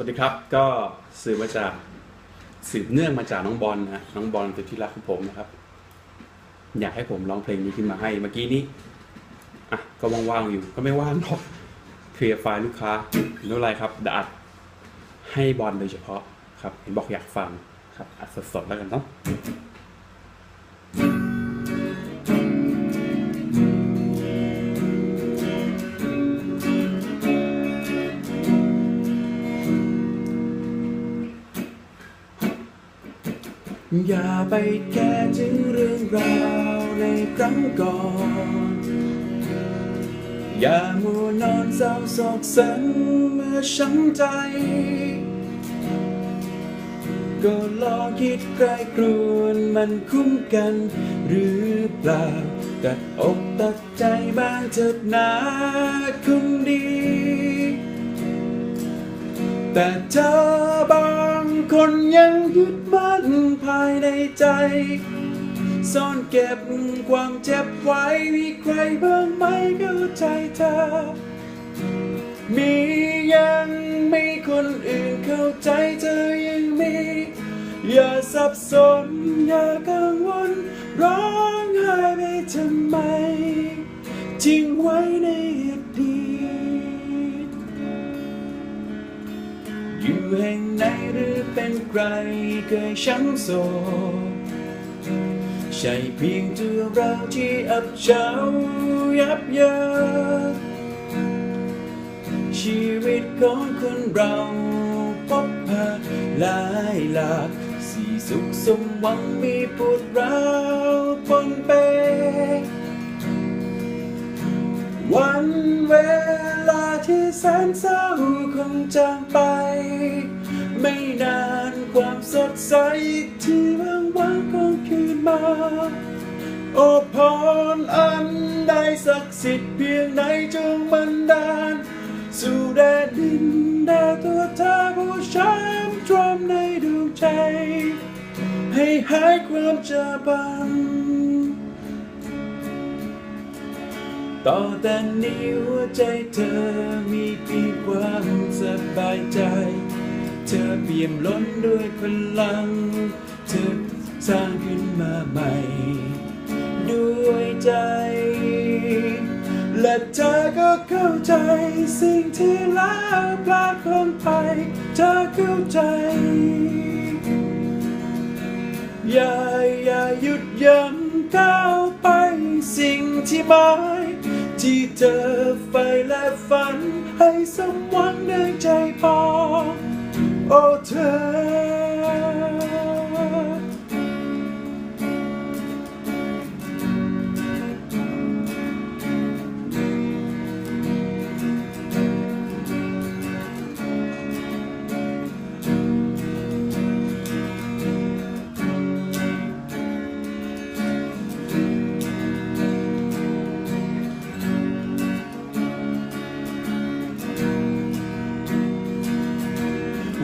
วัสดีครับก็สืบมาจากสืบเนื่องมาจากน้องบอลนะฮะน้องบอลเป็นที่รักของผมนะครับ อยากให้ผมร้องเพลงนี้ขึ้นมาให้เมื่อกี้นี้อะก็ว่างๆอยู่ก็ไม่ว่างหรอกเคลียร์ไฟล์ลูกค้าไม่เป็นไรครับดัดให้บอลโดยเฉพาะครับเห็นบอกอยากฟังครับอัดสดๆแล้วกันเนาะ อย่าไปแก้ถึงเรื่องราวในครั้งก่อน อย่ามัวนอนเศร้าโศกสันเมื่อช้ำใจ ก็ลองคิดใครครวนมันคุ้มกัน หรือเปล่าตัดอกตัดใจบ้างเถิดนะคุณดี แต่เธอบา คนยังยึดมั่นภายในใจ ซ่อนเก็บความเจ็บไว้ มีใครบ้างไหมเข้าใจเธอ มียังมีคนอื่นเข้าใจเธอยังมี อย่าสับสนอย่ากังว อยู่แห่งไหนหรือเป็นใครเคยช้ำโศกใช่เพียงตัวเราที่อับเฉายับเยินชีวิตของคนเราพบพาหลายหลากสีสุขสมหวังมีปวดร้าวปนเปวันเวล ที่แสนเศร้าคงจางไป ไม่นานความสดใสที่บางวันคงคืนมา โอพรอันใดศักดิ์สิทธิ์เพียงไหนจงบันดาล สู่แดนดินแดนตัวเธอผู้ช้ำทรมในดวงใจ ให้หายความเจ็บบัน ต่อแต่นี้หัวใจเธอมีเพียงความสบายใจ เธอเปี่ยมล้นด้วยพลัง เธอสร้างขึ้นมาใหม่ ด้วยใจ และเธอก็เข้าใจสิ่งที่แล้วพลาดลงไป เธอเข้าใจ อย่าอย่าหยุดยั้งก้าวไปสิ่งที่มา ที่เธอไฟและฝันให้สม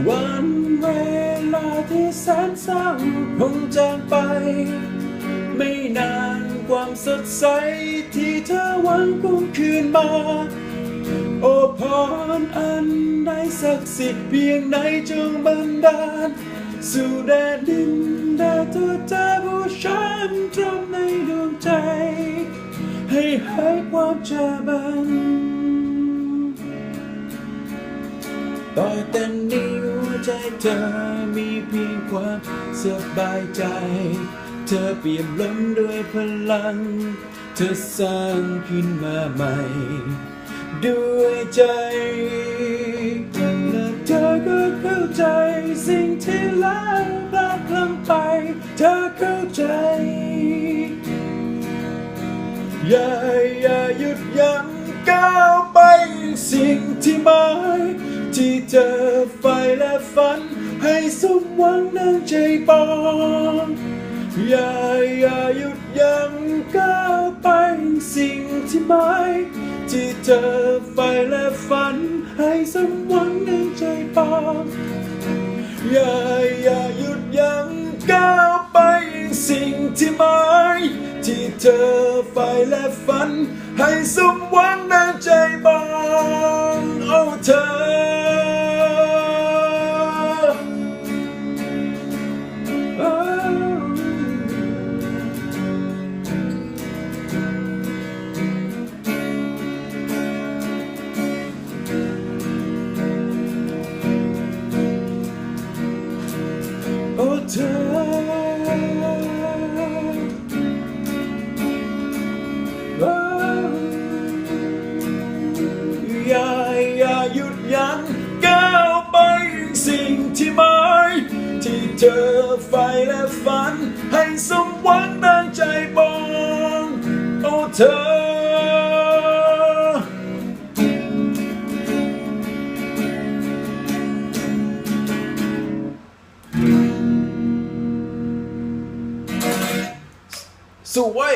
วันเวลาที่แสนเศร้าคงจางไป ไม่นานความสดใสที่เธอหวังคงคืนมา โอพรอันใดศักดิ์สิทธิ์เพียงไหนจงบันดาล สู่แดนดินแดนตัวเธอผู้ช้ำตรมในดวงใจ ให้หายความเจ็บบันต่อแต่นี้ ใจเธอมีเพียงความสบายใจ เธอเปี่ยมล้นด้วยพลัง เธอสร้างขึ้นมาใหม่ ด้วยใจและเธอก็เข้าใจสิ่งที่แล้วพลาดพลั้งไป เธอเข้าใจ อย่าอย่าหยุดยั้งก้าวไปสิ่งที่มา ที่เธอใฝ่และฝัน ให้สมหวังดังใจปองอย่าอย่าหยุดยั้งก้าวไปสิ่งที่หมายที่เธอใฝ่และฝัน ให้สมหวังดังใจปองอย่าอย่าหยุดยั้งก้าวไปสิ่งที่หมายที่เธอใฝ่และฝัน ให้สมหวัง ธอใฝ่และฝัน ให้สมหวังดังใจบองโอ้เธอสู้ไว้